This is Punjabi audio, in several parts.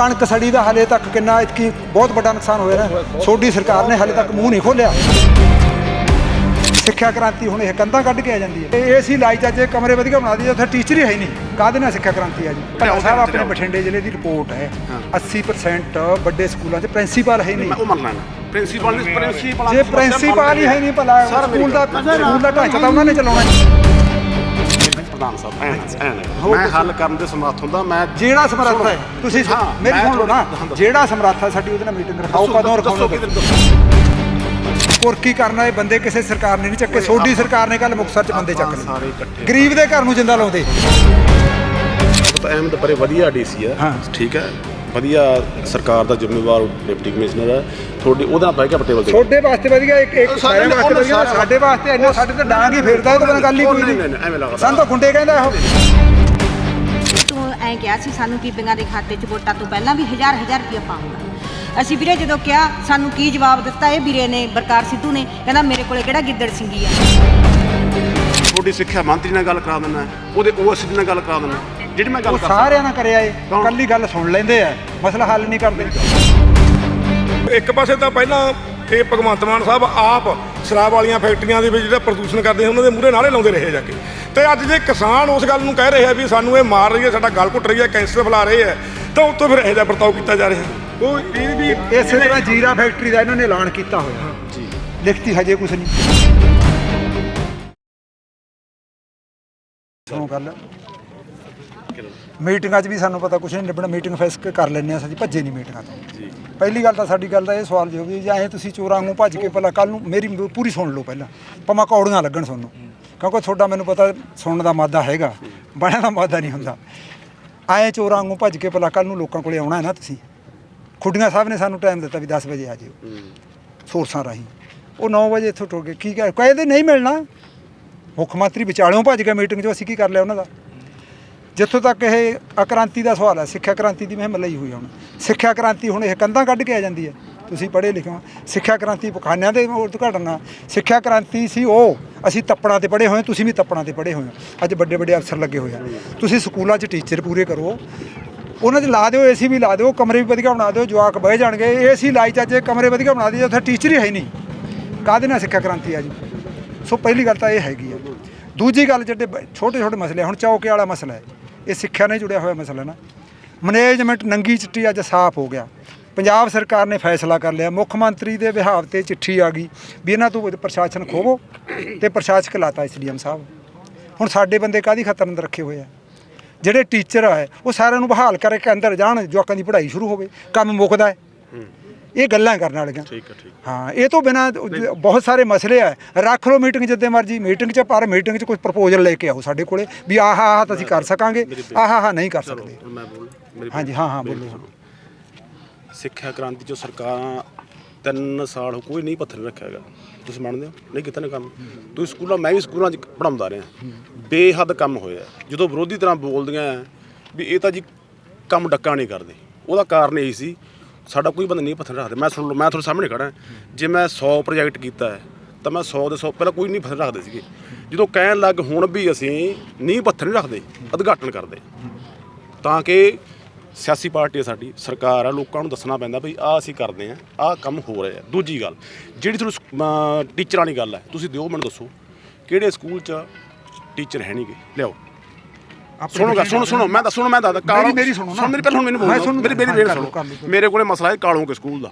ਕਣਕ ਸੜੀ ਦਾ ਹਲੇ ਤੱਕ ਕਿੰਨਾ ਇਤਕੀ ਬਹੁਤ ਵੱਡਾ ਨੁਕਸਾਨ ਹੋਇਆ ਨਾ। ਸੋਡੀ ਸਰਕਾਰ ਨੇ ਹਲੇ ਤੱਕ ਮੂੰਹ ਨਹੀਂ ਖੋਲਿਆ ਸਿੱਖਿਆ ਕ੍ਰਾਂਤੀ ਹੁਣ ਇਹ ਕੰਧਾਂ ਕੱਢ ਕੇ ਆ ਜਾਂਦੀ ਹੈ। ਇਹ ਏਸੀ ਲਾਈ ਚਾਚੇ ਕਮਰੇ ਵਧੀਆ ਬਣਾ ਦਈਏ ਉੱਥੇ ਟੀਚਰ ਹੀ ਹੈ ਨਹੀਂ। ਕਾਹਦੇ ਨਾਲ ਸਿੱਖਿਆ ਕ੍ਰਾਂਤੀ ਆ ਜੀ? ਸਾਹਿਬ ਆਪਣੇ ਬਠਿੰਡੇ ਜ਼ਿਲ੍ਹੇ ਦੀ ਰਿਪੋਰਟ ਹੈ। 80% ਵੱਡੇ ਸਕੂਲਾਂ 'ਚ ਪ੍ਰਿੰਸੀਪਲ ਹੈ ਨਹੀਂ। ਉਹ ਮੰਨ ਲੈਣਾ। ਪ੍ਰਿੰਸੀਪਲ ਨੇ ਪ੍ਰਿੰਸੀਪਲ ਜੇ ਪ੍ਰਿੰਸੀਪਲ ਹੀ ਹੈ ਨਹੀਂ ਭਲਾ ਸਕੂਲ ਦਾ ਸਕੂਲ ਦਾ ਢਾਂਚਾ ਤਾਂ ਉਹਨਾਂ ਨੇ ਚਲਾਉਣਾ ਪ੍ਰਧਾਨ ਸਾਹਿਬ ਐਨ ਐਨ ਮੈਂ ਹੱਲ ਕਰਨ ਦੇ ਸਮਰੱਥ ਹੁੰਦਾ ਮੈਂ ਜਿਹੜਾ ਸਮਰੱਥ ਹੈ ਤੁਸੀਂ ਮੇਰੀ ਸੁਣ ਲਓ ਨਾ। ਜਿਹੜਾ ਸਮਰੱਥ ਹੈ ਸਾਡੀ ਉਹਦੇ ਨਾਲ ਮੀਟਿੰਗ ਰਖਾਓ। ਕਦੋਂ ਦੱਸੋ। ਕੁਰਕੀ ਕਰਨ ਵਾਲੇ ਬੰਦੇ ਕਿਸੇ ਸਰਕਾਰ ਨੇ ਨਹੀਂ ਚੱਕੇ। ਸੋਡੀ ਸਰਕਾਰ ਨੇ ਕੱਲ ਮੁਕਤਸਰ ਚ ਬੰਦੇ ਚੱਕ ਲਏ। ਗਰੀਬ ਦੇ ਘਰ ਨੂੰ ਜਿੰਦਾ ਲਾਉਂਦੇ। ਤਾਂ ਅਹਿਮਦ ਬੜੇ ਵਧੀਆ ਡੀਸੀ ਆ। ਠੀਕ ਹੈ। ਵਧੀਆ ਸਰਕਾਰ ਦਾ ਜ਼ਿੰਮੇਵਾਰ ਡਿਪਟੀ ਕਮਿਸ਼ਨਰ ਹੈ। ਤੁਹਾਡੀ ਉਹਦੇ ਬਹਿ ਕੇ ਟੇਬਲ ਤੇ ਤੁਹਾਡੇ ਵਾਸਤੇ ਵਧੀਆ ਇੱਕ ਇੱਕ ਸਾਡੇ- ਵਾਸਤੇ ਵਧੀਆ ਸਾਡੇ ਵਾਸਤੇ ਇੰਨਾ ਸਾਡੇ ਤੇ ਡਾਂਗ ਹੀ ਫੇਰਦਾ ਉਹਦੇ ਨਾਲ ਗੱਲ ਹੀ ਕੋਈ ਨਹੀਂ, ਨਹੀਂ। ਨਹੀਂ, ਐਵੇਂ ਲੱਗਦਾ। ਸਾਨੂੰ ਤਾਂ ਗੁੰਡੇ ਕਹਿੰਦਾ ਇਹੋ। ਤੂੰ ਐਂ ਕਿਹਾ ਸੀ ਸਾਨੂੰ ਕੀਪਿੰਗਾਂ ਦੇ ਖਾਤੇ 'ਚ ਵੋਟਾਂ ਤੋਂ ਪਹਿਲਾਂ ਵੀ ਹਜ਼ਾਰ ਹਜ਼ਾਰ ਰੁਪਇਆ ਪਾਉਂਗਾ ਅਸੀਂ ਵੀਰੇ ਜਦੋਂ ਕਿਹਾ ਸਾਨੂੰ ਕੀ ਜਵਾਬ ਦਿੱਤਾ ਇਹ ਵੀਰੇ ਨੇ ਬਰਕਾਰ ਸਿੱਧੂ ਨੇ ਕਹਿੰਦਾ ਮੇਰੇ ਕੋਲੇ ਕਿਹੜਾ ਗਿੱਦੜ ਸਿੰਘੀ ਆ? ਤੁਹਾਡੀ ਸਿੱਖਿਆ ਮੰਤਰੀ ਨਾਲ ਗੱਲ ਕਰਾ ਦਿੰਦਾ ਉਹਦੇ ਓਐਸਡੀ ਨਾਲ ਗੱਲ ਕਰਾ ਦਿੰਦਾ। ਜਿਹੜੀ ਮੈਂ ਗੱਲ ਕਰ ਸਾਰਿਆਂ ਨਾਲ ਕਰਿਆ ਏ? ਕੱਲੀ ਗੱਲ ਸੁਣ ਲੈਂਦੇ ਆ ਮਸਲਾ ਹੱਲ ਨਹੀਂ ਕਰਦੇ। ਇੱਕ ਪਾਸੇ ਤਾਂ ਪਹਿਲਾਂ ਇਹ ਭਗਵੰਤ ਮਾਨ ਸਾਹਿਬ ਆਪ ਸ਼ਰਾਬ ਵਾਲੀਆਂ ਫੈਕਟਰੀਆਂ ਦੇ ਵਿੱਚ ਜਿਹੜਾ ਪ੍ਰਦੂਸ਼ਣ ਕਰਦੇ ਉਹਨਾਂ ਦੇ ਮੂਹਰੇ ਨਾਰੇ ਲਾਉਂਦੇ ਰਹੇ ਜਾ ਕੇ। ਤੇ ਅੱਜ ਜੇ ਕਿਸਾਨ ਉਸ ਗੱਲ ਨੂੰ ਕਹਿ ਰਹੇ ਆ ਵੀ ਸਾਨੂੰ ਇਹ ਮਾਰ ਰਹੀ ਹੈ ਸਾਡਾ ਗਲ ਘੁੱਟ ਰਹੀ ਹੈ ਕੈਂਸਰ ਫੈਲਾ ਰਹੇ ਹੈ ਤਾਂ ਉੱਤੋਂ ਫਿਰ ਇਹੋ ਜਿਹਾ ਵਰਤਾਓ ਕੀਤਾ ਜਾ ਰਿਹਾ। ਉਹ ਇਹ ਵੀ ਇਸੇ ਤਰ੍ਹਾਂ ਜੀਰਾ ਫੈਕਟਰੀ ਦਾ ਇਹਨਾਂ ਨੇ ਐਲਾਨ ਕੀਤਾ ਹੋਇਆ। ਜੀ। ਲਿਖਤੀ ਹਜੇ ਕੁਝ ਨਹੀਂ। ਸੁਣੋ ਗੱਲ। ਮੀਟਿੰਗਾਂ 'ਚ ਵੀ ਸਾਨੂੰ ਪਤਾ ਕੁਝ ਨਹੀਂ ਲੱਭਣਾ ਮੀਟਿੰਗ ਫੈਸ ਕਰ ਲੈਂਦੇ ਆ ਅਸੀਂ ਭੱਜੇ ਨਹੀਂ ਮੀਟਿੰਗਾਂ ਤੋਂ। ਪਹਿਲੀ ਗੱਲ ਤਾਂ ਸਾਡੀ ਗੱਲ ਦਾ ਇਹ ਸਵਾਲ ਜੋ ਵੀ ਜੇ ਐਂ ਤੁਸੀਂ ਚੋਰਾਂ ਵਾਂਗੂ ਭੱਜ ਕੇ ਪਹਿਲਾਂ ਕੱਲ ਨੂੰ ਮੇਰੀ ਪੂਰੀ ਸੁਣ ਲਓ ਪਹਿਲਾਂ ਭਾਵੇਂ ਕੌੜੀਆਂ ਲੱਗਣ ਤੁਹਾਨੂੰ ਕਿਉਂਕਿ ਤੁਹਾਡਾ ਮੈਨੂੰ ਪਤਾ ਸੁਣਨ ਦਾ ਮਾਦਾ ਹੈਗਾ ਬਣਿਆ ਦਾ ਮਾਦਾ ਨਹੀਂ ਹੁੰਦਾ। ਐਂ ਚੋਰਾਂ ਵਾਂਗੂ ਭੱਜ ਕੇ ਪਹਿਲਾਂ ਕੱਲ ਨੂੰ ਲੋਕਾਂ ਕੋਲੇ ਆਉਣਾ ਹੈ ਨਾ ਤੁਸੀਂ। ਖੁੱਡੀਆਂ ਸਾਹਿਬ ਨੇ ਸਾਨੂੰ ਟਾਈਮ ਦਿੱਤਾ ਵੀ 10 ਵਜੇ ਆ ਜਿਓ ਸੋਰਸਾਂ ਰਾਹੀਂ। ਉਹ 9 ਵਜੇ ਇੱਥੋਂ ਟੁਰ ਗਏ ਕੀ ਕਹਿ ਕਹਿੰਦੇ ਨਹੀਂ ਮਿਲਣਾ। ਮੁੱਖ ਮੰਤਰੀ ਵਿਚਾਲਿਓਂ ਭੱਜ ਗਿਆ ਮੀਟਿੰਗ 'ਚ, ਅਸੀਂ ਕੀ ਕਰ ਲਿਆ ਉਹਨਾਂ ਦਾ? ਜਿੱਥੋਂ ਤੱਕ ਇਹ ਅਕ੍ਰਾਂਤੀ ਦਾ ਸਵਾਲ ਹੈ, ਸਿੱਖਿਆ ਕ੍ਰਾਂਤੀ ਦੀ ਮੁਹਿੰਮ ਲਈ ਹੋਈ ਹੁਣ। ਸਿੱਖਿਆ ਕ੍ਰਾਂਤੀ ਹੁਣ ਇਹ ਕੰਧਾਂ ਕੱਢ ਕੇ ਆ ਜਾਂਦੀ ਹੈ। ਤੁਸੀਂ ਪੜ੍ਹੇ ਲਿਖੇ ਹੋ। ਸਿੱਖਿਆ ਕ੍ਰਾਂਤੀ ਪਖਾਨਿਆਂ ਦੇ ਉਦਘਾਟਨ। ਨਾਲ ਸਿੱਖਿਆ ਕ੍ਰਾਂਤੀ ਸੀ ਉਹ। ਅਸੀਂ ਤੱਪੜਾਂ ਤੇ ਪੜ੍ਹੇ ਹੋਏ ਤੁਸੀਂ ਵੀ ਤੱਪੜਾਂ ਤੇ ਪੜ੍ਹੇ ਹੋਏ ਹੋ। ਅੱਜ ਵੱਡੇ ਵੱਡੇ ਅਫਸਰ ਲੱਗੇ ਹੋਏ ਆ। ਤੁਸੀਂ ਸਕੂਲਾਂ 'ਚ ਟੀਚਰ ਪੂਰੇ ਕਰੋ। ਉਹਨਾਂ 'ਚ ਲਾ ਦਿਓ, ਏਸੀ ਵੀ ਲਾ ਦਿਓ, ਕਮਰੇ ਵੀ ਵਧੀਆ ਬਣਾ ਦਿਓ, ਜਵਾਕ ਬਹਿ ਜਾਣਗੇ। ਏਸੀ ਲਾਈ ਚਾਚੇ ਕਮਰੇ ਵਧੀਆ ਬਣਾ ਦਿਓ ਉੱਥੇ ਟੀਚਰ ਹੀ ਹੈ ਨਹੀਂ। ਕਾਹਦੇ ਨਾਲ ਸਿੱਖਿਆ ਕ੍ਰਾਂਤੀ ਆ ਜੀ? ਸੋ ਪਹਿਲੀ ਗੱਲ ਤਾਂ ਇਹ ਹੈਗੀ ਆ। ਦੂਜੀ ਗੱਲ ਜਿਹੜੇ ਛੋਟੇ ਛੋਟੇ ਮਸਲੇ ਹੁਣ ਚੌਕੇ ਵਾਲਾ ਮਸਲਾ ਹੈ, ਇਹ ਸਿੱਖਿਆ ਨਾਲ ਜੁੜਿਆ ਹੋਇਆ ਮਸਲਾ ਨਾ। ਮੈਨੇਜਮੈਂਟ ਨੰਗੀ ਚਿੱਟੀ ਅੱਜ ਸਾਫ਼ ਹੋ ਗਿਆ। ਪੰਜਾਬ ਸਰਕਾਰ ਨੇ ਫੈਸਲਾ ਕਰ ਲਿਆ, ਮੁੱਖ ਮੰਤਰੀ ਦੇ ਵਿਹਾਵ ਤੇ ਚਿੱਠੀ ਆ ਗਈ ਵੀ ਇਹਨਾਂ ਤੋਂ ਪ੍ਰਸ਼ਾਸਨ ਖੋਵੋ ਤੇ ਪ੍ਰਸ਼ਾਸਕ ਲਾਤਾ ਐਸਡੀਐਮ ਸਾਹਿਬ। ਹੁਣ ਸਾਡੇ ਬੰਦੇ ਕਾਦੀ ਖਤਰ ਅੰਦਰ ਰੱਖੇ ਹੋਏ ਆ? ਜਿਹੜੇ ਟੀਚਰ ਆ, ਉਹ ਸਾਰਿਆਂ ਨੂੰ ਬਹਾਲ ਕਰਕੇ ਅੰਦਰ ਜਾਣ, ਜਵਾਕਾਂ ਦੀ ਪੜ੍ਹਾਈ ਸ਼ੁਰੂ ਹੋਵੇ, ਕੰਮ ਮੁੱਕਦਾ ਹੈ। ਇਹ ਗੱਲਾਂ ਕਰਨ ਵਾਲੀਆਂ। ਠੀਕ ਹੈ ਠੀਕ। ਹਾਂ ਇਹ ਤੋਂ ਬਿਨਾ ਬਹੁਤ ਸਾਰੇ ਮਸਲੇ ਆ। ਰੱਖ ਲਓ ਮੀਟਿੰਗ ਜਿੱਦੇ ਮਰਜ਼ੀ ਮੀਟਿੰਗ 'ਚ ਪਰ ਮੀਟਿੰਗ 'ਚ ਕੋਈ ਪ੍ਰਪੋਜ਼ਲ ਲੈ ਕੇ ਆਓ ਸਾਡੇ ਕੋਲੇ ਵੀ ਆਹ ਆਹ ਤਾਂ ਅਸੀਂ ਕਰ ਸਕਾਂਗੇ ਆਹ ਆਹ ਨਹੀਂ ਕਰ ਸਕਦੇ। ਹਾਂਜੀ ਹਾਂ ਹਾਂ ਬੋਲੋ। ਸਿੱਖਿਆ ਕ੍ਰਾਂਤੀ ਚੋਂ ਸਰਕਾਰਾਂ ਤਿੰਨ ਸਾਲ ਕੋਈ ਨਹੀਂ ਪੱਥਰ ਰੱਖਿਆ ਹੈਗਾ। ਤੁਸੀਂ ਮੰਨਦੇ ਹੋ? ਨਹੀਂ ਕੀਤਾ ਨਾ ਕੰਮ? ਤੁਸੀਂ ਸਕੂਲਾਂ ਮੈਂ ਵੀ ਸਕੂਲਾਂ 'ਚ ਪੜਾਉਂਦਾ ਰਿਹਾ। ਬੇਹੱਦ ਕੰਮ ਹੋਇਆ। ਜਦੋਂ ਵਿਰੋਧੀ ਤਰ੍ਹਾਂ ਬੋਲਦੀਆਂ ਵੀ ਇਹ ਤਾਂ ਜੀ ਕੰਮ ਡੱਕਾ ਨਹੀਂ ਕਰਦੇ। ਉਹਦਾ ਕਾਰਨ ਇਹੀ ਸੀ ਸਾਡਾ ਕੋਈ ਬੰਦਾ ਨਹੀਂ ਪੱਥਰ ਰੱਖਦਾ। ਮੈਂ ਸੁਣ ਲਓ ਮੈਂ ਤੁਹਾਡੇ ਸਾਹਮਣੇ ਖੜਾ ਜੇ ਮੈਂ 100 ਪ੍ਰੋਜੈਕਟ ਕੀਤਾ ਹੈ, ਤਾਂ ਮੈਂ 100 ਦੇ 100 ਪਹਿਲਾਂ ਕੋਈ ਨਹੀਂ ਪੱਥਰ ਰੱਖਦੇ ਸੀਗੇ। ਜਦੋਂ ਕਹਿਣ ਲੱਗ ਹੁਣ ਵੀ ਅਸੀਂ ਨਹੀਂ ਪੱਥਰ ਨਹੀਂ ਰੱਖਦੇ, ਉਦਘਾਟਨ ਕਰਦੇ। ਤਾਂ ਕਿ ਸਿਆਸੀ ਪਾਰਟੀ ਹੈ ਸਾਡੀ, ਸਰਕਾਰ ਆ, ਲੋਕਾਂ ਨੂੰ ਦੱਸਣਾ ਪੈਂਦਾ ਵੀ ਆਹ ਅਸੀਂ ਕਰਦੇ ਆ ਆਹ ਕੰਮ ਹੋ ਰਿਹਾ ਦੂਜੀ ਗੱਲ, ਜਿਹੜੀ ਤੁਹਾਨੂੰ ਟੀਚਰਾਂ ਵਾਲੀ ਗੱਲ ਹੈ, ਤੁਸੀਂ ਦਿਓ ਮੈਨੂੰ ਦੱਸੋ, ਕਿਹੜੇ ਸਕੂਲ 'ਚ ਟੀਚਰ ਹੈ ਨਹੀਂਗੇ ਲਿਆਓ। ਸੁਣੋ ਗੱਲ ਸੁਣੋ ਸੁਣੋ ਮੈਂ ਦੱਸੋ ਮੈਂ ਦੱਸਦਾ ਕਾਲੋ ਮੇਰੀ ਸੁਣੋ ਨਾ। ਸੁਣ ਮੇਰੀ ਪਹਿਲਾਂ ਹੁਣ ਮੈਨੂੰ ਬੋਲੋ। ਸੁਣੂ। ਮੇਰੀ ਮੇਰੀ ਸੁਣੋ। ਮੇਰੇ ਕੋਲੇ ਮਸਲਾ ਹੈ ਕਾਲੋਂ ਕੇ ਸਕੂਲ ਦਾ।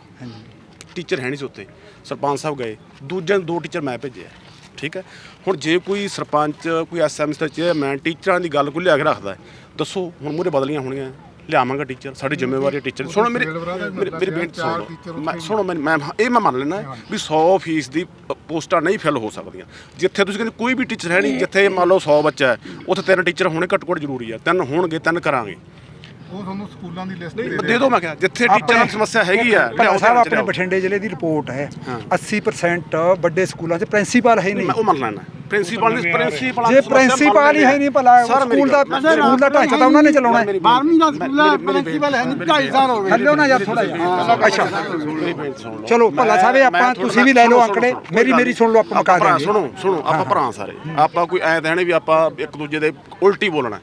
ਟੀਚਰ ਹੈ ਨਹੀਂ ਸੀ ਉੱਤੇ ਸਰਪੰਚ ਸਾਹਿਬ ਗਏ। ਦੂਜੇ ਦੋ ਟੀਚਰ ਮੈਂ ਭੇਜਿਆ ਠੀਕ ਹੈ? ਹੁਣ ਜੇ ਕੋਈ ਸਰਪੰਚ ਕੋਈ ਐਸਐਮਐਸ ਦਾ ਚੇਅਰਮੈਨ ਟੀਚਰਾਂ ਦੀ ਗੱਲ ਕੋਈ ਲਿਆ ਕੇ ਰੱਖਦਾ ਹੈ ਦੱਸੋ ਹੁਣ ਮੂਰੇ ਬਦਲੀਆਂ ਹੋਣੀਆਂ ਲਿਆਵਾਂਗਾ ਟੀਚਰ ਸਾਡੀ ਜ਼ਿੰਮੇਵਾਰੀ ਹੈ ਟੀਚਰ ਸੁਣੋ ਮੇਰੀ ਮੇਰੀ ਬੇਨਤੀ ਸੁਣੋ ਮੈਂ ਸੁਣੋ ਮੈਂ ਮੈਂ ਇਹ ਮੈਂ ਮੰਨ ਲੈਣਾ ਵੀ 100 ਫੀਸ ਦੀ ਪੋਸਟਾਂ ਨਹੀਂ ਫਿਲ ਹੋ ਸਕਦੀਆਂ। ਜਿੱਥੇ ਤੁਸੀਂ ਕਹਿੰਦੇ ਕੋਈ ਵੀ ਟੀਚਰ ਹੈ ਨਹੀਂ ਜਿੱਥੇ ਮੰਨ ਲਓ 100 ਬੱਚਾ ਹੈ ਉੱਥੇ ਤਿੰਨ ਟੀਚਰ ਹੋਣੇ ਘੱਟੋ ਘੱਟ ਜ਼ਰੂਰੀ ਹੈ ਤਿੰਨ ਹੋਣਗੇ ਤਿੰਨ ਕਰਾਂਗੇ। ਉਹ ਤੁਹਾਨੂੰ ਸਕੂਲਾਂ ਦੀ ਲਿਸਟ ਦੇ ਦਿਓ ਮੈਂ ਕਿਹਾ ਜਿੱਥੇ ਟੀਚਰਾਂ ਦੀ ਸਮੱਸਿਆ ਹੈਗੀ ਆ ਭੱਲਾ ਸਾਹਿਬ ਧਿਆਨ ਚ ਆਪਣੇ ਲਿਆਓ। ਬਠਿੰਡੇ ਜ਼ਿਲ੍ਹੇ ਦੀ ਰਿਪੋਰਟ ਹੈ। ਹਾਂ। 80% ਵੱਡੇ ਸਕੂਲਾਂ 'ਚ ਪ੍ਰਿੰਸੀਪਲ ਹੈ ਨਹੀਂ ਮੈਂ ਉਹ ਮੰਨ ਲੈਣਾ ਪ੍ਰਿੰਸੀਪਲ ਨੇ ਪ੍ਰਿੰਸੀਪਲ ਜੇ ਪ੍ਰਿੰਸੀਪਲ ਹੀ ਹੈ ਨਹੀਂ ਭਲਾ ਸਕੂਲ ਦਾ ਸਕੂਲ ਦਾ ਢਾਂਚਾ ਤਾਂ ਉਹਨਾਂ ਨੇ ਚਲਾਉਣਾ ਹੈ। 12ਵੀਂ ਦਾ ਸਕੂਲ ਆ ਪ੍ਰਿੰਸੀਪਲ ਹੈ ਨਹੀਂ 2.5 ਸਾਲ ਹੋ ਗਏ। ਹੱਲਿਓ ਨਾ ਯਾਰ ਥੋੜਾ ਜਿਹਾ। ਅੱਛਾ। ਮੇਰੀ ਬੇਨਤੀ ਸੁਣ ਲਓ। ਚਲੋ ਭੱਲਾ ਸਾਹਿਬ ਇਹ ਆਪਾਂ ਮੈਂ ਤੁਸੀਂ ਵੀ ਲੈ ਲਓ ਸੁਣੋ, ਅੰਕੜੇ ਸੁਣੋ, ਮੇਰੀ ਮੇਰੀ ਸੁਣ ਲਓ ਆਪਾਂ ਮੁਕਾ ਭਰਾ ਦਾਂਗੇ ਸੁਣੋ ਸੁਣੋ ਆਪਾਂ ਭਰਾ ਸਾਰੇ। ਆਪਾਂ ਕੋਈ ਐ ਤਾਂ ਹੈ ਨਹੀਂ ਵੀ ਆਪਾਂ ਇੱਕ ਦੂਜੇ ਦੇ ਉਲਟੀ ਬੋਲਣਾ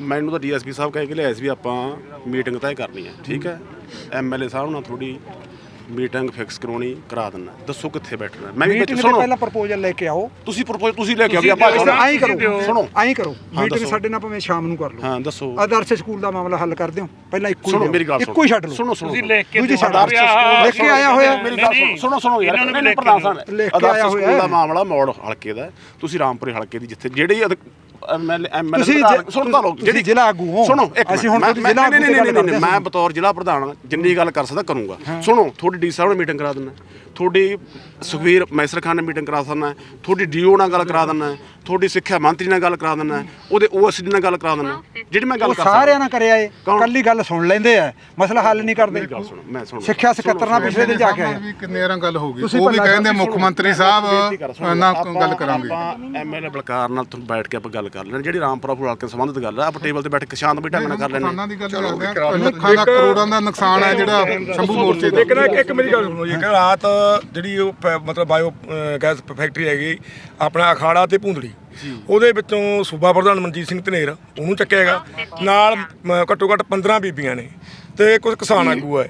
ਮੈਨੂੰ ਤਾਂ ਡੀਐਸਪੀ ਸਾਹਿਬ ਕਹਿ ਕੇ ਲਿਆਏ ਸੀ ਵੀ ਆਪਾਂ ਮੀਟਿੰਗ ਤੈਅ ਕਰਨੀ ਹੈ ਠੀਕ ਹੈ? ਐਮਐਲਏ ਸਾਹਿਬ ਨਾਲ ਥੋੜੀ ਮੀਟਿੰਗ ਫਿਕਸ ਕਰਾਉਣੀ ਕਰਾ ਦਿੰਨਾ ਦੱਸੋ ਕਿੱਥੇ ਬੈਠਣਾ ਮੈਂ ਵੀ ਵਿੱਚ ਮੀਟਿੰਗ ਸੁਣੋ। ਪਹਿਲਾਂ ਪ੍ਰਪੋਜ਼ਲ ਲੈ ਕੇ ਆਓ। ਤੁਸੀਂ ਪ੍ਰਪੋਜ਼ ਤੁਸੀਂ ਲੈ ਕੇ ਆਓ ਵੀ ਆਪਾਂ ਐਂ ਕਰੋ ਸੁਣੋ। ਐਂ ਕਰੋ। ਮੀਟਿੰਗ ਦੱਸੋ। ਸਾਡੇ ਨਾਲ ਭਾਵੇਂ ਸ਼ਾਮ ਨੂੰ ਕਰ ਲਓ। ਹਾਂ ਦੱਸੋ। ਆਦਰਸ਼ ਸਕੂਲ ਦਾ ਮਾਮਲਾ ਹੱਲ ਕਰ ਦਿਓ। ਪਹਿਲਾਂ ਇੱਕੋ ਹੀ ਸੁਣੋ ਲਿਆਓ। ਮੇਰੀ ਗੱਲ ਇੱਕੋ ਹੀ ਛੱਡ ਲਓ। ਸੁਣੋ ਸੁਣੋ ਤੁਸੀਂ ਲਿਖ ਕੇ ਦੂਜੀ ਛੱਡ ਆਦਰਸ਼ ਸਕੂਲ ਲਿਖ ਕੇ ਆਇਆ ਹੋਇਆ। ਮੇਰੀ ਗੱਲ ਸੁਣੋ ਸੁਣੋ ਸੁਣੋ ਯਾਰ। ਇਹਨਾਂ ਨੂੰ ਪ੍ਰਧਾਨ ਸਾਹਿਬ ਲਿਖ ਕੇ ਆਇਆ ਹੋਇਆ। ਦਾ ਮਾਮਲਾ ਮੌੜ ਹਲਕੇ ਦਾ ਹੈ। ਤੁਸੀਂ ਰਾਮਪੁਰੇ ਹਲਕੇ ਦੀ ਜਿੱਥੇ ਜਿਹੜੀ ਐਮਐਲਏ ਤੁਸੀਂ ਜ- ਸੁਣਦਾ ਲੋ ਤੁਸੀਂ ਜ਼ਿਲ੍ਹਾ ਆਗੂ ਹੋ। ਸੁਣੋ ਇੱਕ ਅਸੀਂ ਹੁਣ ਮੈਂ- ਜ਼ਿਲ੍ਹਾ ਨਹੀਂ, ਨਹੀਂ, ਨਹੀਂ, ਬਤੌਰ ਜ਼ਿਲ੍ਹਾ ਪ੍ਰਧਾਨ ਜਿੰਨੀ ਗੱਲ ਕਰ ਸਕਦਾ ਕਰੂੰਗਾ। ਸੁਣੋ ਤੁਹਾਡੀ ਡੀ ਸਾਹਿਬ ਨਾਲ ਮੀਟਿੰਗ ਕਰਾ ਦਿੰਦਾ। ਤੁਹਾਡੀ ਸੁਖਵੀਰ ਮੈਸਰ ਖਾਨ ਨਾਲ ਮੀਟਿੰਗ ਕਰਾ ਦਿੰਦਾ ਤੁਹਾਡੀ ਡੀਓ ਨਾਲ ਗੱਲ ਕਰਾ ਦਿੰਦਾ। ਤੁਹਾਡੀ ਸਿੱਖਿਆ ਮੰਤਰੀ ਨਾਲ ਗੱਲ ਕਰਾ ਦਿੰਦਾ ਉਹਦੇ ਓਐਸਡੀ ਨਾਲ ਗੱਲ ਕਰਾ ਦਿੰਦਾ ਜਿਹੜੀ ਮੈਂ ਗੱਲ ਕਰ ਸਾਰਿਆਂ ਨਾਲ ਕਰਿਆ ਏ? ਕੱਲੀ ਗੱਲ ਸੁਣ ਲੈਂਦੇ ਆ ਮਸਲਾ ਹੱਲ ਨਹੀਂ ਕਰਦੇ। ਮੇਰੀ ਗੱਲ ਸੁਣੋ ਮੈਂ ਸੁਣੋ ਸਿੱਖਿਆ ਸਕੱਤਰ ਨਾਲ ਪਿਛਲੇ ਦਿਨ ਜਾ ਕੇ ਆਏ ਵੀ ਕਿੰਨੇ ਵਾਰਾਂ ਗੱਲ ਹੋ ਗਈ। ਉਹ ਵੀ ਕਹਿੰਦੇ ਮੁੱਖ ਮੰਤਰੀ ਸਾਹਿਬ ਨਾਲ ਗੱਲ ਕਰਾਂਗੇ। ਆਪਾਂ ਐਮਐਲਏ ਬਲਕਾਰ ਨਾਲ ਤੁਹਾਨੂੰ ਬੈਠ ਕੇ ਆਪਾਂ ਗੱਲ ਕਰ ਲੈਣ ਜਿਹੜੀ ਰਾਮਪੁਰਾ ਫੁਲਾਲ ਕੇ ਸੰਬੰਧਿਤ ਗੱਲ ਆ ਆਪਾਂ ਟੇਬਲ ਤੇ ਬੈਠ ਕੇ ਸ਼ਾਂਤ ਵੀ ਢੰਗ ਨਾਲ ਕਰ ਲੈਣੇ ਕਿਸਾਨਾਂ ਦੀ ਗੱਲ ਕਰਦੇ ਆ ਲੱਖਾਂ ਦਾ ਕਰੋੜਾਂ ਦਾ ਨੁਕਸਾਨ ਹੈ ਜਿਹੜਾ ਸ਼ੰਭੂ ਮੋਰਚੇ ਦਾ। ਇੱਕ ਨਾ ਇੱਕ ਮੇਰੀ ਗੱਲ ਸੁਣੋ ਜੀ। ਕਿ ਰਾਤ ਜਿਹੜੀ ਉਹ ਮਤਲਬ ਬਾਇਓ ਗੈਸ ਫੈਕਟਰੀ ਹੈਗੀ ਆਪਣਾ ਅਖਾੜਾ ਤੇ ਭੁੰਦੜੀ। ਉਹਦੇ ਵਿੱਚੋਂ ਸੂਬਾ ਪ੍ਰਧਾਨ ਮਨਜੀਤ ਸਿੰਘ ਧਨੇਰ ਉਹਨੂੰ ਚੱਕਿਆ ਹੈਗਾ। ਨਾਲ ਮ, ਘੱਟੋ ਘੱਟ 15 ਬੀਬੀਆਂ ਨੇ ਤੇ ਕੁਝ ਕਿਸਾਨ ਆਗੂ ਹੈ।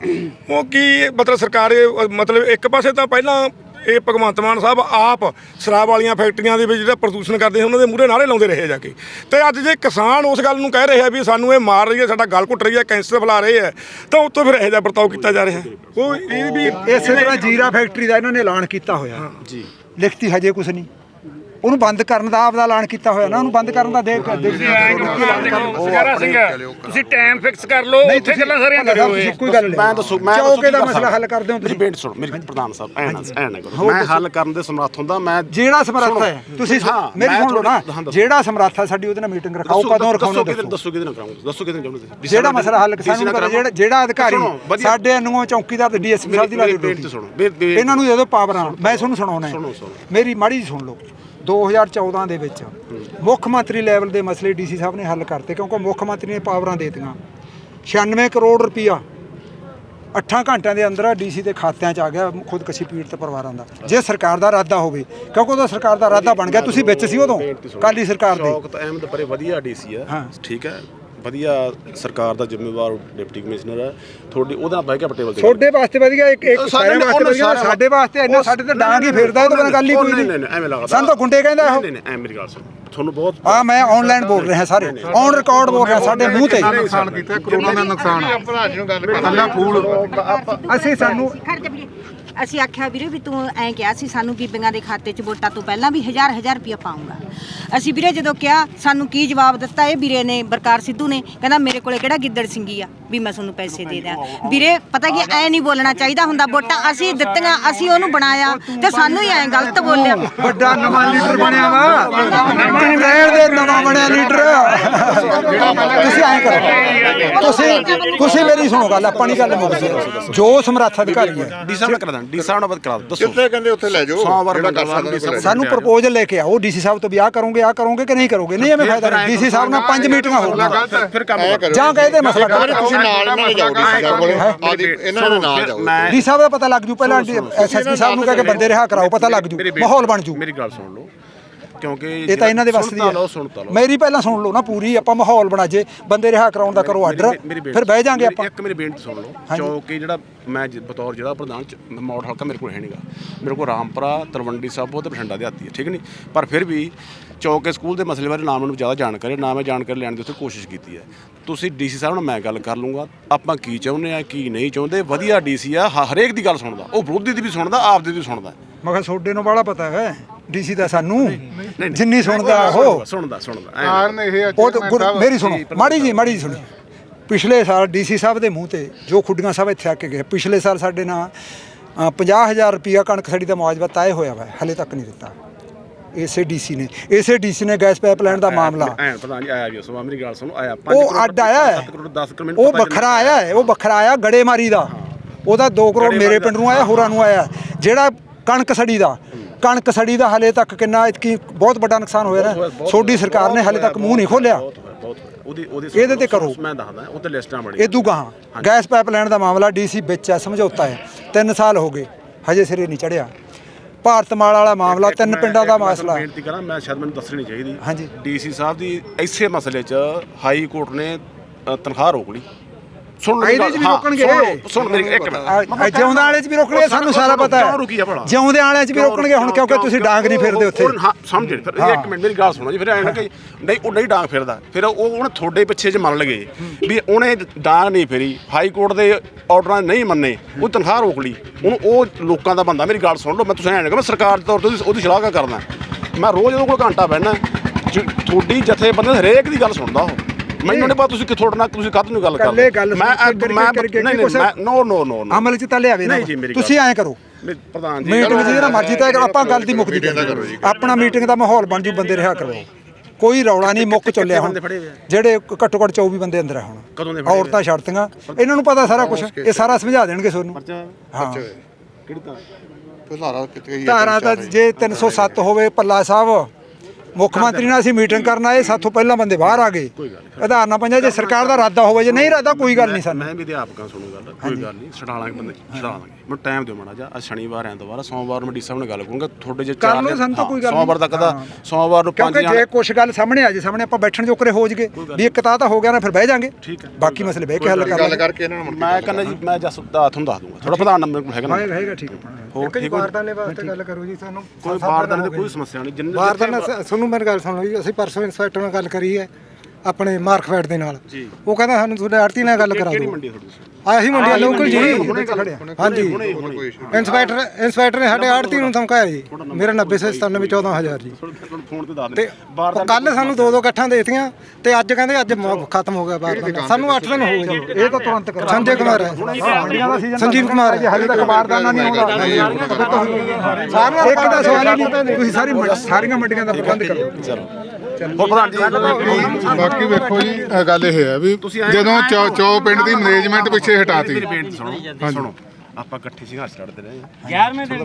ਉਹ ਕੀ ਮਤਲਬ ਸਰਕਾਰ ਇਹ, ਮਤਲਬ ਇੱਕ ਪਾਸੇ ਤਾਂ ਪਹਿਲਾਂ ਇਹ ਭਗਵੰਤ ਮਾਨ ਸਾਹਿਬ ਆਪ ਸ਼ਰਾਬ ਵਾਲੀਆਂ ਫੈਕਟਰੀਆਂ ਦੇ ਵਿੱਚ ਜਿਹੜਾ ਪ੍ਰਦੂਸ਼ਣ ਕਰਦੇ ਸੀ ਉਹਨਾਂ ਦੇ ਮੂਹਰੇ ਨਾਰੇ ਲਾਉਂਦੇ ਰਹੇ ਜਾ ਕੇ। ਤੇ ਅੱਜ ਜੇ ਕਿਸਾਨ ਉਸ ਗੱਲ ਨੂੰ ਕਹਿ ਰਹੇ ਆ ਵੀ ਸਾਨੂੰ ਇਹ ਮਾਰ ਰਹੀ ਹੈ ਸਾਡਾ ਗਲ ਘੁੱਟ ਰਹੀ ਹੈ ਕੈਂਸਰ ਫੈਲਾ ਰਹੇ ਹੈ ਤਾਂ ਉੱਤੋਂ ਫਿਰ ਇਹੋ ਜਿਹਾ ਵਰਤਾਓ ਕੀਤਾ ਜਾ ਰਿਹਾ। ਹੈ ਕੋਈ ਇਹ ਵੀ ਇਸੇ ਤਰ੍ਹਾਂ ਜੀਰਾ ਫੈਕਟਰੀ ਦਾ ਇਹਨਾਂ ਨੇ ਐਲਾਨ ਕੀਤਾ ਹੋਇਆ। ਜੀ। ਲਿਖਤੀ ਹਜੇ ਕੁਝ ਨਹੀਂ। ਉਹਨੂੰ ਬੰਦ ਕਰਨ ਦਾ ਆਪਦਾ ਐਲਾਨ ਕੀਤਾ ਹੋਇਆ ਨਾ ਉਹਨੂੰ ਬੰਦ ਕਰਨ ਦਾ ਦੇਖ ਦੇਖ ਸਗਰਾ ਸਿੰਘ ਤੁਸੀਂ ਟਾਈਮ ਫਿਕਸ ਕਰ ਲਓ ਉੱਥੇ ਗੱਲਾਂ ਸਾਰੀਆਂ ਕਰਿਓ ਤੁਸੀਂ ਕੋਈ ਗੱਲ ਨਹੀਂ। ਮੈਂ ਦੱਸੋ ਮੈਂ ਚੌਕੇ ਦਾ ਮਸਲਾ ਹੱਲ ਕਰਦੇ ਹੋ ਤੁਸੀਂ। ਬੇਨਤੀ ਸੁਣੋ ਮੇਰੀ ਪ੍ਰਧਾਨ ਸਾਹਿਬ ਐ ਨਾ ਐ ਨਾ ਕਰੋ। ਮੈਂ ਹੱਲ ਕਰਨ ਦੇ ਸਮਰੱਥ ਹੁੰਦਾ ਮੈਂ ਜਿਹੜਾ ਸਮਰੱਥ ਹੈ ਤੁਸੀਂ ਮੇਰੀ ਮੈਂ ਸੁਣ ਲਓ ਨਾ। ਜਿਹੜਾ ਸਮਰੱਥ ਹੈ ਸਾਡੀ ਉਹਦੇ ਨਾਲ ਮੀਟਿੰਗ ਰਖਾਓ ਕਦੋਂ ਦੱਸੋ ਰਖਾਉਣਾ ਕਿਹਦੇ- ਦੱਸੋ। ਦੱਸੋ ਕਿਹਦੇ ਨਾਲ ਕਰਾਉਂਗੇ ਦੱਸੋ ਕਿਹਦੇ ਨਾਲ ਚਾਹੁੰਦੇ ਜਿਹੜਾ ਮਸਲਾ ਹੱਲ ਸਾਨੂੰ ਕਰੋ ਜਿਹੜਾ ਜਿਹੜਾ ਅਧਿਕਾਰੀ। ਸਾਡੇ ਅਨੂਆ ਚੌਕੀਦਾਰ ਤੇ ਡੀਐਸਪੀ ਸਾਹਿਬ ਦੀ ਬੇ- ਇਹਨਾਂ ਨੂੰ ਦੇ ਦਿਓ ਪਾਵਰਾਂ ਮੈਂ ਤੁਹਾਨੂੰ ਸੁਣਾਉਣਾ। ਮੇਰੀ ਮਾੜੀ ਸੁਣ ਲਓ। 2014 ਦੇ ਵਿੱਚ ਮੁੱਖ ਮੰਤਰੀ ਲੈਵਲ ਦੇ ਮਸਲੇ ਡੀਸੀ ਸਾਹਿਬ ਨੇ ਹੱਲ ਕਰਤੇ ਕਿਉਂਕਿ ਮੁੱਖ ਮੰਤਰੀ ਨੇ ਪਾਵਰਾਂ ਦਿੱਤੀਆਂ। 96 ਕਰੋੜ ਰੁਪਈਆ 8 ਘੰਟਿਆਂ ਦੇ ਅੰਦਰ ਡੀਸੀ ਦੇ ਖਾਤਿਆਂ 'ਚ ਆ ਗਿਆ ਖੁਦਕਸ਼ੀ ਪੀੜਤ ਪਰਿਵਾਰਾਂ ਦਾ। ਜੇ ਸਰਕਾਰ ਦਾ ਇਰਾਦਾ ਹੋਵੇ ਕਿਉਂਕਿ ਉਹਦਾ ਸਰਕਾਰ ਦਾ ਇਰਾਦਾ ਬਣ ਗਿਆ ਤੁਸੀਂ ਵਿੱਚ ਸੀ ਉਦੋਂ। ਕਾਲੀ ਸਰਕਾਰ ਦੇ। ਸ਼ੌਕਤ ਅਹਿਮਦ ਪਰੇ ਵਧੀਆ ਡੀਸੀ ਆ। ਠੀਕ ਹੈ। ਵਧੀਆ ਸਰਕਾਰ ਦਾ ਜ਼ਿੰਮੇਵਾਰ ਡਿਪਟੀ ਕਮਿਸ਼ਨਰ ਹੈ। ਤੁਹਾਡੀ ਉਹਦੇ ਨਾਲ ਬਹਿ ਕੇ ਟੇਬਲ ਤੇ ਤੁਹਾਡੇ ਵਾਸਤੇ ਵਧੀਆ ਇੱਕ ਇੱਕ ਨਾਲ ਵਾਸਤੇ ਵਧੀਆ ਸਾਡੇ ਵਾਸਤੇ ਇੰਨਾ ਸਾਡੇ ਤੇ ਡਾਂਗ ਹੀ ਫਿਰਦਾ ਇਹ ਤਾਂ ਗੱਲ ਹੀ ਕੋਈ ਨਹੀਂ ਨਹੀਂ। ਨਹੀਂ ਐਵੇਂ ਲੱਗਦਾ। ਸਾਨੂੰ ਤਾਂ ਗੁੰਡੇ ਕਹਿੰਦਾ ਇਹੋ ਨਹੀਂ ਨਹੀਂ ਐ ਮੇਰੀ ਗੱਲ ਸੁਣੋ। ਤੁਹਾਨੂੰ ਬਹੁਤ ਆ ਮੈਂ ਆਨਲਾਈਨ ਬੋਲ ਰਿਹਾ ਸਾਰੇ। ਔਨ ਰਿਕਾਰਡ ਬੋਲ ਰਿਹਾ ਸਾਡੇ ਮੂੰਹ ਤੇ। ਨੁਕਸਾਨ ਕੀਤਾ ਕਰੋੜਾਂ ਦਾ ਨੁਕਸਾਨ। ਫੂਲ। ਅਸੀਂ ਸਾਨੂੰ ਅਸੀਂ ਆਖਿਆ ਵੀਰੇ ਵੀ ਤੂੰ ਐਂ ਕਿਹਾ ਸੀ, ਸਾਨੂੰ ਬੀਬੀਆਂ ਦੇ ਖਾਤੇ 'ਚ ਵੋਟਾਂ ਤੋਂ ਪਹਿਲਾਂ ਵੀ ਹਜ਼ਾਰ ਹਜ਼ਾਰ ਰੁਪਇਆ ਪਾਉਂਗਾ ਅਸੀਂ ਵੀਰੇ ਜਦੋਂ ਕਿਹਾ, ਸਾਨੂੰ ਕੀ ਜਵਾਬ ਦਿੱਤਾ, ਇਹ ਵੀਰੇ ਨੇ, ਬਰਕਾਰ ਸਿੱਧੂ ਨੇ, ਕਹਿੰਦਾ ਮੇਰੇ ਕੋਲੇ ਕਿਹੜਾ ਗਿੱਦੜ ਸਿੰਘੀ ਆ? ਵੀ ਮੈਂ ਤੁਹਾਨੂੰ ਪੈਸੇ ਦੇ ਦਿਆਂ। ਵੀਰੇ ਪਤਾ ਕੀ ਐ ਨਹੀਂ ਬੋਲਣਾ ਚਾਹੀਦਾ ਹੁੰਦਾ ਵੋਟਾਂ ਅਸੀਂ ਦਿੱਤੀਆਂ ਅਸੀਂ ਉਹਨੂੰ ਬਣਾਇਆ ਤੇ ਸਾਨੂੰ ਹੀ ਐਂ ਗਲਤ ਬੋਲਿਆ। ਵੱਡਾ ਨਵਾਂ ਲੀਡਰ ਬਣਿਆ ਵਾ। ਤੂੰ ਰਹਿਣ ਦੇ ਨਵਾਂ ਬਣਿਆ ਲੀਡਰ। ਤੁਸੀਂ ਐਂ ਕਰੋ। ਤੁਸੀਂ ਤੁਸੀਂ ਮੇਰੀ ਸੁਣੋ ਗੱਲ ਆਪਾਂ ਨਹੀਂ ਗੱਲ ਮੁੱਕਦੀ। ਜੋ ਸਮਰੱਥ ਅਧਿਕਾਰੀ ਹੈ। ਡੀ ਸਾਹਿਬ ਨਾਲ ਕਰਾ ਦਾਂ ਡੀ ਸਾਹਿਬ ਨਾਲ ਬਾਤ ਕਰਾ ਦੱਸੋ। ਜਿੱਥੇ ਕਹਿੰਦੇ ਉੱਥੇ ਲੈ ਜਾਓ ਸੋਮਵਾਰ ਜਿਹੜਾ ਕਰ ਮੰਗਲਵਾਰ ਸਕਦਾ ਸਾਨੂੰ ਪ੍ਰਪੋਜ਼ਲ ਲੈ ਕੇ ਆਓ ਡੀਸੀ ਸਾਹਿਬ ਤੋਂ ਵੀ ਆਹ ਕਰੋਗੇ ਆਹ ਕਰੋਗੇ ਕਿ ਨਹੀਂ ਕਰੋਗੇ? ਨਹੀਂ ਐਵੇਂ ਫਾਇਦਾ ਨਹੀਂ। ਡੀਸੀ ਸਾਹਿਬ ਨਾਲ ਪੰਜ ਮੀਟਿੰਗਾਂ ਹੋਊਗੀਆਂ ਫਿਰ ਕੰਮ ਜਾਂ ਕਹਦੇ ਮਸਲਾ ਕਰ ਤੁਸੀਂ ਨਾਲ ਇਹਨਾਂ ਕੋਲੇ ਆਦੀ ਇਹਨਾਂ ਦੇ ਨਾਲ ਜਾਓ। ਮੈਂ ਡੀ ਸਾਹਿਬ ਦਾ ਪਤਾ ਲੱਗ ਜੂ ਪਹਿਲਾਂ ਐਸਐਸਪੀ ਸਾਹਿਬ ਨੂੰ ਕਹਿ ਕੇ ਬੰਦੇ ਰਿਹਾ ਕਰਾਓ ਪਤਾ ਲੱਗ ਜੂ ਮਾਹੌਲ ਬਣ ਜੂ। ਮੇਰੀ ਗੱਲ ਸੁਣ ਲਓ। ਕਿਉਂਕਿ ਇਹ ਤਾਂ ਇਹਨਾਂ ਦੇ ਵੱਸ ਦੀ ਸੁਣਤਾ ਲਓ ਸੁਣਤਾ ਲਓ। ਮੇਰੀ ਪਹਿਲਾਂ ਸੁਣ ਲਓ ਨਾ ਪੂਰੀ ਆਪਾਂ ਮਾਹੌਲ ਬਣਾ ਜੇ। ਬੰਦੇ ਰਿਹਾ ਕਰਾਉਣ ਦਾ ਕਰੋ ਆਰਡਰ ਫਿਰ ਬਹਿ ਜਾਾਂਗੇ ਆਪਾਂ। ਇੱਕ ਮੇਰੀ ਬੇਨਤੀ ਸੁਣ ਲਓ। ਚੌਕੀ ਜਿਹੜਾ ਮੈਂ ਬਤੌਰ ਜਿਹੜਾ ਪ੍ਰਧਾਨ ਚ- ਮੌੜ ਹਲਕਾ ਮੇਰੇ ਕੋਲ ਹੈ ਨਹੀਂਗਾ। ਮੇਰੇ ਕੋਲ ਰਾਮਪੁਰਾ ਤਲਵੰਡੀ ਸਾਬੋ ਤੇ ਬਠਿੰਡਾ ਦੇ ਆਤੀ ਹੈ ਠੀਕ ਨਹੀਂ ਪਰ ਫਿਰ ਵੀ ਚੌਕੇ ਸਕੂਲ ਦੇ ਮਸਲੇ ਬਾਰੇ ਨਾ ਮੈਨੂੰ ਜ਼ਿਆਦਾ ਜਾਣਕਾਰੀ ਨਾ ਮੈਂ ਜਾਣਕਾਰੀ ਲੈਣ ਦੀ ਉੱਥੇ ਕੋਸ਼ਿਸ਼ ਕੀਤੀ ਹੈ। ਤੁਸੀਂ ਡੀਸੀ ਸਾਹਿਬ ਨਾਲ ਮੈਂ ਗੱਲ ਕਰ ਲੂੰਗਾ ਆਪਾਂ ਕੀ ਚਾਹੁੰਦੇ ਆ ਕੀ ਨਹੀਂ ਚਾਹੁੰਦੇ? ਵਧੀਆ ਡੀਸੀ ਆ ਹਰੇਕ ਦੀ ਗੱਲ ਸੁਣਦਾ। ਉਹ ਵਿਰੋਧੀ ਦੀ ਵੀ ਸੁਣਦਾ ਆਪ ਦੀ ਵੀ ਸੁਣਦਾ। ਮੈਂ ਕਿਹਾ ਨੂੰ ਬੜਾ ਪਤਾ ਹੈ। ਡੀਸੀ ਦਾ ਸਾਨੂੰ। ਜਿੰਨੀ ਸੁਣਦਾ ਉਹ ਸੁਣਦਾ ਸੁਣਦਾ। ਕਾਰਨ ਇਹ ਉਹ ਤਾਂ ਗੁਰ- ਮੇਰੀ ਸੁਣੋ ਮਾੜੀ ਜੀ ਮਾੜੀ ਜੀ ਸੁਣੀ। ਪਿਛਲੇ ਸਾਲ ਡੀਸੀ ਸਾਹਿਬ ਦੇ ਮੂੰਹ ਤੇ ਜੋ ਖੁੱਡੀਆਂ ਸਾਹਿਬ ਇੱਥੇ ਆ ਕੇ ਗਏ ਪਿਛਲੇ ਸਾਲ ਸਾਡੇ ਨਾਲ 50000 ਰੁਪਿਆ ਕਣਕ ਸੜੀ ਦਾ ਮੁਆਵਜ਼ਾ ਤੈਅ ਹੋਇਆ ਵਾ ਹਲੇ ਤੱਕ ਨਹੀਂ ਦਿੱਤਾ। ਇਸੇ ਡੀਸੀ ਨੇ ਇਸੇ ਡੀਸੀ ਨੇ ਗੈਸ ਪਾਈਪਲਾਈਨ ਦਾ ਮਾਮਲਾ। ਐਂ ਪ੍ਰਧਾਨ ਜੀ ਆਇਆ ਵੀ ਉਸ ਮੇਰੀ ਗੱਲ ਸੁਣੋ ਆਇਆ। ਉਹ ਅੱਡ ਆਇਆ ਹੈ। 7 ਕਰੋੜ 10 ਕਰੋੜ ਉਹ ਵੱਖਰਾ ਆਇਆ ਹੈ, ਉਹ ਵੱਖਰਾ ਆਇਆ ਗੜੇਮਾਰੀ ਦਾ। ਉਹਦਾ 2 ਕਰੋੜ ਮੇਰੇ ਪਿੰਡ ਨੂੰ ਆਇਆ ਹੋਰਾਂ ਨੂੰ ਆਇਆ। ਜਿਹੜਾ ਕਣਕ ਸੜੀ ਦਾ ਕਣਕ ਸੜੀ ਦਾ ਹਲੇ ਤੱਕ ਕਿੰਨਾ ਇਤਕੀ ਬਹੁਤ ਵੱਡਾ ਨੁਕਸਾਨ ਹੋਇਆ ਨਾ। ਸੋਡੀ ਸਰਕਾਰ ਨੇ ਹਲੇ ਤੱਕ ਮੂੰਹ ਨਹੀਂ ਖੋਲਿਆ। ਉਹਦੀ ਉਹਦੀ ਇਹਦੇ ਤੇ ਕਰੋ। ਮੈਂ ਦੱਸਦਾ ਉਹ ਤੇ ਲਿਸਟਾਂ ਬੜੀਆਂ ਇਦੂ ਗਾਹਾਂ ਗੈਸ ਪਾਈਪਲਾਈਨ ਦਾ ਮਾਮਲਾ ਡੀਸੀ ਵਿੱਚ ਹੈ ਸਮਝੌਤਾ ਹੈ। 3 ਸਾਲ ਹੋ ਗਏ ਹਜੇ ਸਿਰੇ ਨਹੀਂ ਚੜਿਆ ਭਾਰਤਮਾਲ ਵਾਲਾ ਮਾਮਲਾ ਤਿੰਨ ਪਿੰਡਾਂ ਦਾ ਮਸਲਾ। ਬੇਨਤੀ ਕਰਾਂ ਮੈਂ ਸ਼ਾਇਦ ਮੈਨੂੰ ਦੱਸਣੀ ਚਾਹੀਦੀ। ਹਾਂਜੀ। ਡੀਸੀ ਸਾਹਿਬ ਦੀ ਇਸੇ ਮਸਲੇ 'ਚ ਹਾਈ ਕੋਰਟ ਨੇ ਤਨਖਾਹ ਰੋਕ ਲਈ। ਸੁਣ ਮੇਰੀ ਇਹਦੇ 'ਚ ਵੀ ਹਾਂ, ਰੋਕਣਗੇ। ਸੁਣ ਸੁਣ ਮੇਰੀ ਇੱਕ ਮਿੰਟ। ਜਿਉਂਦੇ ਵਾਲੇ 'ਚ ਵੀ ਰੋਕਣਗੇ ਸਾਨੂੰ ਸਾਰਾ ਪਤਾ ਕਿਉਂ ਰੁਕੀ ਆ ਭਲਾ? ਹੈ ਜਿਉਂਦੇ ਵਾਲੇ 'ਚ ਵੀ ਰੋਕਣਗੇ ਹੁਣ ਕਿਉਂਕਿ ਤੁਸੀਂ ਡਾਂਗ ਨਹੀਂ ਫਿਰਦੇ ਉੱਥੇ। ਹਾਂ ਸਮਝ ਗਏ। ਫਿਰ ਇੱਕ ਮਿੰਟ ਮੇਰੀ ਗੱਲ ਸੁਣੋ ਜੀ। ਫਿਰ ਐਂ ਨਾ ਕਿ ਨਹੀਂ ਉਹ ਨਹੀਂ ਡਾਂਗ ਫਿਰਦਾ। ਫਿਰ ਉਹ ਉਹਨੇ ਤੁਹਾਡੇ ਪਿੱਛੇ ਜੇ ਮੰਨ ਲਗੇ ਵੀ ਉਹਨੇ ਡਾਂਗ ਨਹੀਂ ਫੇਰੀ ਹਾਈ ਕੋਰਟ ਦੇ ਆਰਡਰਾਂ ਨਹੀਂ ਮੰਨੇ ਉਹ ਤਨਖਾਹ ਰੋਕ ਲਈ। ਉਹਨੂੰ ਉਹ ਲੋਕਾਂ ਦਾ ਬੰਦਾ ਮੇਰੀ ਗੱਲ ਸੁਣ ਲਓ ਮੈਂ ਤੁਸੀਂ ਐਂ ਨਾ ਕਿ ਮੈਂ ਸਰਕਾਰ ਦੇ ਤੌਰ ਤੇ ਉਹਦੀ- ਉਹਦੀ ਸ਼ਲਾਘਾ ਕਰਦਾ ਮੈਂ ਰੋਜ਼ ਉਹਦੇ ਕੋਲ ਘੰਟਾ ਬਹਿਣਾ। ਤੁਹਾਡੀ ਜਥੇਬੰਦੀ ਹਰੇਕ ਦੀ ਗੱਲ ਸੁਣਦਾ ਉਹ। ਮੈਨੂੰ ਨਹੀਂ ਪਤਾ ਤੁਸੀਂ ਕਿ ਤੁਹਾਡੇ ਨਾਲ ਤੁਸੀਂ ਕਾਹਤੋਂ ਨੂੰ ਗੱਲ ਕਰਦੇ? ਮੈਂ ਮੈਂ ਨਹੀਂ ਨਹੀਂ ਨੋ ਨੋ ਨੋ ਅਮਲ 'ਚ ਤਾਂ ਲਿਆਵੇ ਨਾ ਤੁਸੀਂ ਐਂ ਕਰੋ। ਪ੍ਰਧਾਨ ਜੀ ਮੀਟਿੰਗ ਜਿਹੜਾ ਮਰਜ਼ੀ ਕਰੋ ਆਪਾਂ ਗੱਲ ਦੀ ਮੁੱਕਦੀ ਕਰੋ ਆਪਣਾ ਮੀਟਿੰਗ ਦਾ ਮਾਹੌਲ ਬਣ ਜੂ ਬੰਦੇ ਰਿਹਾ ਕਰੋ। ਕੋਈ ਰੌਲਾ ਨਹੀਂ ਮੁੱਕ ਚੱਲਿਆ ਹੁਣ? ਜਿਹੜੇ ਘੱਟੋ ਘੱਟ 24 ਬੰਦੇ ਅੰਦਰ ਆ ਹੁਣ। ਕਦੋਂ? ਔਰਤਾਂ ਛੱਡਤੀਆਂ ਇਹਨਾਂ ਨੂੰ ਪਤਾ ਸਾਰਾ ਕੁਝ ਇਹ ਸਾਰਾ ਸਮਝਾ ਦੇਣਗੇ ਤੁਹਾਨੂੰ। ਹਾਂ। ਕਿਹੜੀ ਤਾਂ ਧਾਰਾ ਧਾਰਾ ਤਾਂ ਜੇ 307 ਹੋਵੇ ਪੱਲਾ ਸਾਹਿਬ ਮੁੱਖ ਮੰਤਰੀ ਨਾਲ ਅਸੀਂ ਮੀਟਿੰਗ ਕਰਨ ਆਏ ਸਾਥੋਂ ਪਹਿਲਾਂ ਬੰਦੇ ਬਾਹਰ ਆ ਗਏ। ਆਧਾਰ ਨਾ ਪੰਜਾ ਜੇ ਸਰਕਾਰ ਦਾ ਇਰਾਦਾ ਹੋਵੇ ਜੇ ਨਹੀਂ ਇਰਾਦਾ ਕੋਈ ਗੱਲ ਨਹੀਂ ਸਾਨੂੰ। ਮੈਂ ਵੀ ਅਧਿਆਪਕਾਂ ਸੁਣੂ ਗੱਲ ਕੋਈ ਗੱਲ ਨਹੀਂ ਛਡਾ ਲਾਂਗੇ ਬੰਦੇ ਛਡਾ ਲਾਂਗੇ। ਮੈਨੂੰ ਟਾਈਮ ਦਿਓ ਮਾੜਾ ਜਿਹਾ ਅੱਜ ਸ਼ਨੀਵਾਰ ਐਤਵਾਰ ਸੋਮਵਾਰ ਨੂੰ ਮੈਂ ਡੀ ਸਾਹਿਬ ਨਾਲ ਗੱਲ ਕਰੂੰਗਾ ਤੁਹਾਡੇ ਜੇ ਕਰ ਲਓ, ਸਾਨੂੰ ਤਾਂ ਕੋਈ ਗੱਲ ਨਹੀਂ। ਸੋਮਵਾਰ ਤੱਕ ਦਾ ਸੋਮਵਾਰ ਨੂੰ ਪੰਜ ਕਿਉਂਕਿ ਜੇ ਕੁਝ ਗੱਲ ਸਾਹਮਣੇ ਆ ਜੇ ਸਾਹਮਣੇ ਆਪਾਂ ਬੈਠਣ ਜੋਕਰੇ ਹੋ ਜਗੇ। ਵੀ ਇੱਕ ਤਾਂ ਤਾਂ ਹੋ ਗਿਆ ਨਾ ਫਿਰ ਬਹਿ ਜਾਾਂਗੇ। ਠੀਕ ਹੈ। ਬਾਕੀ ਮਸਲੇ ਬਹਿ ਕੇ ਹੱਲ ਕਰ ਗੱਲ ਲਾਂਗੇ ਕਰਕੇ ਇਹਨਾਂ ਨੂੰ ਮੈਂ ਕਹਿੰਦਾ ਜੀ ਮੈਂ ਜਸ ਦਾ ਤੁਹਾਨੂੰ ਦੱਸ ਦੂੰਗਾ। ਥੋੜਾ ਪ੍ਰਧਾਨ ਨੰਬਰ ਹੈਗਾ ਨਾ। ਹੈਗਾ ਠੀਕ ਹੈ। ਹੋਰ ਠੀਕ ਹੋ ਵਾਰਦਾਨੇ ਵਾਸਤੇ ਗੱਲ ਕਰੋ ਜੀ ਸਾਨੂੰ। ਕੋਈ ਬਾਰਦਾਨੇ ਦੀ ਕੋਈ ਸਮੱਸਿਆ ਨਹੀਂ। ਜਿੰਨੇ ਵਾਰਦਾਨਾ ਤੁਹਾਨੂੰ ਮੇਰੀ ਗੱਲ ਸੁਣ ਲਓ ਜੀ ਅਸੀਂ ਪਰਸੋਂ ਇੰਸਪੈਕਟਰ ਨਾਲ ਗੱਲ ਕਰੀ ਹੈ। ਆਪਣੇ ਮਾਰਕਫੈਟ ਦੇ ਨਾਲ। ਉਹ ਕਹਿੰਦਾ ਸਾਨੂੰ ਤੁਹਾਡੇ ਆੜਤੀ ਨਾਲ ਗੱਲ ਕਰਾ ਦਿਓ। ਆ ਆਹੀ ਮੰਡੀ ਲੋਕਲ ਜੀ। ਹਾਂਜੀ। ਇੰਸਪੈਕਟਰ ਇੰਸਪੈਕਟਰ ਨੇ ਸਾਡੇ ਆੜਤੀ ਨੂੰ ਧਮਕਾਇਆ ਜੀ। ਮੇਰਾ 90 ਸੇ 97 14000 ਜੀ। ਤੇ ਦੱਸ ਤੇ ਦੇ ਕੱਲ ਸਾਨੂੰ ਦੋ ਦੋ ਇਕੱਠਾਂ ਦੇਤੀਆਂ ਤੇ ਅੱਜ ਕਹਿੰਦੇ ਅੱਜ ਖਤਮ ਹੋ ਗਿਆ ਵਾਰਦਾਨਾ ਸਾਨੂੰ 8 ਦਿਨ ਹੋ ਗਏ। ਜੀ ਇਹ ਤਾਂ ਤੁਰੰਤ ਕਰੋ ਸੰਜੇ ਕੁਮਾਰ ਹੈ। ਸੰਜੀਵ ਕੁਮਾਰ ਹੈ। ਹਜੇ ਤੱਕ ਬਾਰਦਾਨਾ ਨਹੀਂ ਆਉਂਦਾ। ਸਾਰੀਆਂ ਇੱਕ ਦਾ ਸਵਾਲ ਹੀ ਨਹੀਂ ਤੁਸੀਂ ਸਾਰੀ ਸਾਰੀਆਂ ਮੰਡੀਆਂ ਦਾ ਪ੍ਰਬੰਧ ਕਰੋ। ਹੋਰ ਪ੍ਰਧਾਨ ਜੀ ਬਾਕੀ ਵੇਖੋ ਜੀ ਇਹ ਗੱਲ ਇਹ ਹੈ ਵੀ ਜਦੋਂ ਚੌ ਚੌ ਪਿੰਡ ਦੀ ਮੈਨੇਜਮੈਂਟ ਪਿੱਛੇ ਹਟਾਤੀ। ਮੇਰੀ ਬੇਨਤੀ ਸੁਣੋ ਸੁਣੋ। ਆਪਾਂ ਇਕੱਠੇ ਸੰਘਰਸ਼ ਲੜਦੇ ਰਹੇ ਹਾਂ। 11ਵੇਂ ਦਿਨ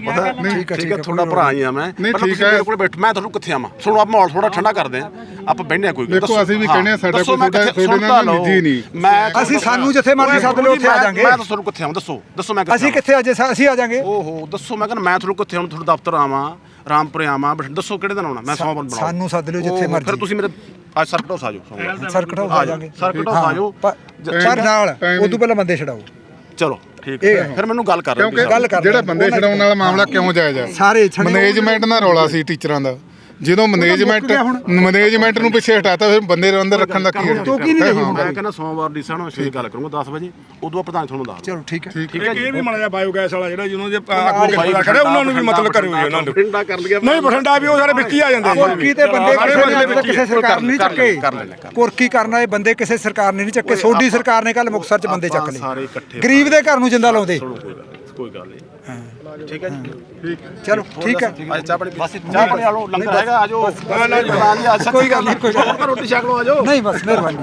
ਠੀਕ ਹੈ ਠੀਕ ਹੈ ਤੁਹਾਡਾ ਭਰਾ ਹੀ ਆ ਮੈਂ। ਨਹੀਂ, ਠੀਕ ਤੁਸੀਂ ਹੈ। ਮੇਰੇ ਕੋਲ ਬੈਠੋ ਮੈਂ ਤੁਹਾਨੂੰ ਕਿੱਥੇ ਆਵਾਂ? ਸੁਣੋ ਆਪਾਂ ਮਾਹੌਲ ਥੋੜਾ ਠੰਡਾ ਕਰਦੇ ਆ ਆਪਾਂ ਬੈਠਨੇ ਆ ਕੋਈ ਗੱਲ। ਦੇਖੋ, ਦੱਸੋ, ਅਸੀਂ ਵੀ ਹਾਂ, ਕਹਿੰਦੇ ਆ, ਸਾਡਾ ਦੱਸੋ ਕੋਈ ਮੈਂ ਤੁਹਾਡਾ- ਕਿੱਥੇ- ਤਾਂ ਲਓ। ਨਹੀਂ। ਮੈਂ ਅਸੀਂ ਸਾਨੂੰ ਜਿੱਥੇ ਮਰਜ਼ੀ ਸੱਦ ਲਿਓ, ਉੱਥੇ ਆ ਜਾਾਂਗੇ। ਮੈਂ ਤੁਹਾਨੂੰ ਕਿੱਥੇ ਆਵਾਂ? ਦੱਸੋ ਦੱਸੋ ਮੈਂ ਕਿੱਥੇ ਅਸੀਂ ਕਿੱਥੇ ਅੱਜ ਅਸੀਂ ਆ ਜਾਾਂਗੇ ਓਹੋ ਦੱਸੋ ਮੈਂ ਕਹਿੰਦਾ ਮੈਂ ਤੁਹਾਨੂੰ ਕਿੱਥੇ ਆਉਂ ਤੁਹਾਡੇ ਦਫ਼ਤਰ ਆਵਾਂ। ਰਾਮਪੁਰੇ ਆਵਾਂ ਬਠਿੰਡੇ ਦੱਸੋ ਕਿਹੜੇ ਦਿਨ ਆਉਣਾ? ਮੈਂ ਸੋਮਵਾਰ ਬਣਾਉਂ ਸਾਨੂੰ ਸੱਦ ਲਿਓ ਜਿੱਥੇ ਮਰਜ਼ੀ। ਫਿਰ ਤੁਸੀਂ ਮੇਰੇ ਅੱਜ ਸਰਕਟ ਹਾਊਸ ਆ ਜਾਓ। ਸਰਕਟ ਹਾਊਸ ਆ ਜਾਾਂਗੇ ਸਰਕਟ ਹਾਊਸ ਆ ਜਾਓ ਪਰ ਨਾਲ ਉਦੋਂ ਪਹਿਲਾਂ ਬੰਦੇ ਛਡਾਓ। ਚਲੋ ਠੀਕ ਹੈ। ਫਿਰ ਮੈਨੂੰ ਗੱਲ ਕਰ ਕਿਉਂਕਿ ਗੱਲ ਕਰ ਜਿਹੜਾ। ਬੰਦੇ ਛਡਾਉਣ ਵਾਲਾ ਮਾਮਲਾ ਕਿਉਂ ਜਾਇਜ਼ ਹੈ ਮੈਨੇਜਮੈਂਟ ਨਾਲ ਰੌਲਾ ਸੀ ਟੀਚਰਾਂ ਦਾ। ਜਦੋਂ ਮੈਨੇਜਮੈਂਟ ਗਿਆ ਹੁਣ। ਮੈਨੇਜਮੈਂਟ ਨੂੰ ਪਿੱਛੇ ਹਟਾਤਾ ਫਿਰ ਬੰਦੇ ਦੇ ਅੰਦਰ ਰੱਖਣ ਦਾ ਕੀ ਤੋਂ ਕੀ ਨਹੀਂ ਰਹੀ ਹਾਂ। ਹੁਣ ਮੈਂ ਕਹਿੰਦਾ ਸੋਮਵਾਰ ਦੀ ਸਾਣੋ ਛੇ ਗੱਲ ਕਰੂੰਗਾ 10 ਵਜੇ। ਉਦੋਂ ਪ੍ਰਧਾਨ ਤੁਹਾਨੂੰ ਦੱਸ ਚਲੋ ਠੀਕ ਹੈ। ਠੀਕ ਹੈ ਜੀ? ਇਹ ਵੀ ਮਾੜਾ ਜਿਹਾ ਬਾਇਓਗੈਸ ਵਾਲਾ ਜਿਹੜਾ ਜਿਹਨਾਂ ਦੇ ਅੱਗੋਂ ਕਿਹੜਾ ਖੜੇ ਉਹਨਾਂ ਨੂੰ ਵੀ ਮਤਲਬ ਕਰਿਓ ਜੀ ਉਹਨਾਂ ਨੂੰ। ਬਠਿੰਡਾ ਕਰ ਲਿਆ ਨਹੀਂ ਬਠਿੰਡਾ ਵੀ ਉਹ ਸਾਰੇ ਵਿੱਚ ਹੀ ਆ ਜਾਂਦੇ ਜੀ ਕੁਰਕੀ ਤੇ ਬੰਦੇ ਕਿਸੇ ਨੇ ਵਿੱਚ ਹੀ ਕਿਸੇ ਸਰਕਾਰ ਨੇ ਨਹੀਂ ਚੱਕੇ। ਕੁਰਕੀ ਕਰਨ ਵਾਲੇ ਬੰਦੇ ਕਿਸੇ ਸਰਕਾਰ ਨੇ ਨਹੀਂ ਚੱਕੇ। ਸੋਡੀ ਸਰਕਾਰ ਨੇ ਕੱਲ ਮੁਕਤਸਰ ਚ ਬੰਦੇ ਚੱਕ ਸਾਰੇ ਲਏ ਇਕੱਠੇ ਗਰੀਬ ਦੇ ਘਰ ਨੂੰ ਜਿੰਦਾ ਲਾਉਂਦੇ। ਸੁਣੋ ਕੋਈ ਗੱਲ ਨਹੀਂ, ਕੋਈ ਗੱਲ ਨਹੀਂ। ਠੀਕ ਹੈ ਜੀ? ਚਲੋ ਠੀਕ ਹੈ। ਅੱਜ ਚਾਹ ਪਾਣੀ ਬਸ ਚਾਹ ਪਾਣੀ ਲੰਗਰ ਹੈਗਾ ਆ ਜਾਓ। ਪ੍ਰਧਾਨ ਜੀ ਅੱਜ ਕੋਈ ਗੱਲ ਨਹੀਂ, ਰੋਟੀ ਛਕ ਲਓ ਆ ਜਾਓ। ਨਹੀਂ ਬਸ ਮਿਹਰਬਾਨੀ।